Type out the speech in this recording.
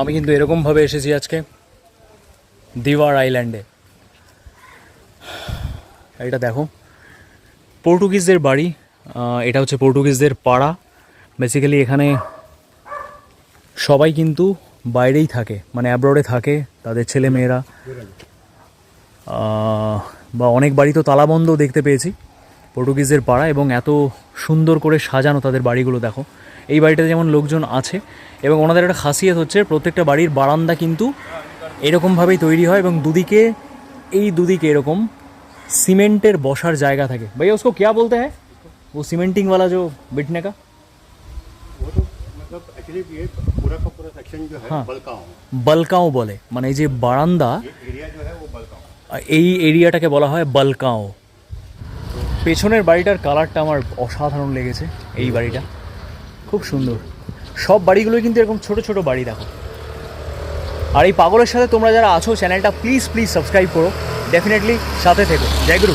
আমি কিন্তু এরকমভাবে এসেছি আজকে দিওয়ার আইল্যান্ডে। এটা দেখো। পর্তুগিজদের বাড়ি এটা হচ্ছে পর্তুগিজদের পাড়া। বেসিক্যালি এখানে সবাই কিন্তু বাইরেই থাকে মানে অ্যাব্রডে থাকে, তাদের ছেলে মেয়েরা বা অনেক বাড়ি তো তালাবন্ধ দেখতে পেয়েছি। পর্তুগিজদের পাড়া এবং এত সুন্দর করে সাজানো তাদের বাড়িগুলো দেখো এই বাড়িটাতে যেমন লোকজন আছে এবং ওনাদের একটা খাসিয়ত হচ্ছে প্রত্যেকটা বাড়ির বারান্দা কিন্তু এরকমভাবেই তৈরি হয় এবং দুদিকে এই দুদিকে এরকম সিমেন্টের বসার জায়গা থাকে ভাইয়া उसको क्या बोलते हैं वो सीमेंटिंग वाला जो बिटने का वो तो मतलब एक्चुअली ये पूरा का पूरा सेक्शन जो है हाँ। बलकाओं বলকাও বলে মানে এই যে বারান্দা ये एरिया जो है वो बलकाओं এই এরিয়াটাকে বলা হয় বালকাও পেছনের বাড়িটার কালারটা আমার অসাধারণ লেগেছে, এই বাড়িটা। খুব সুন্দর। সব বাড়িগুলোই কিন্তু এরকম ছোট ছোট বাড়ি, দেখো। আর এই পাগলের সাথে তোমরা যারা আছো, চ্যানেলটা প্লিজ প্লিজ সাবস্ক্রাইব করো। ডেফিনেটলি সাথে থেকো। জয় গুরু।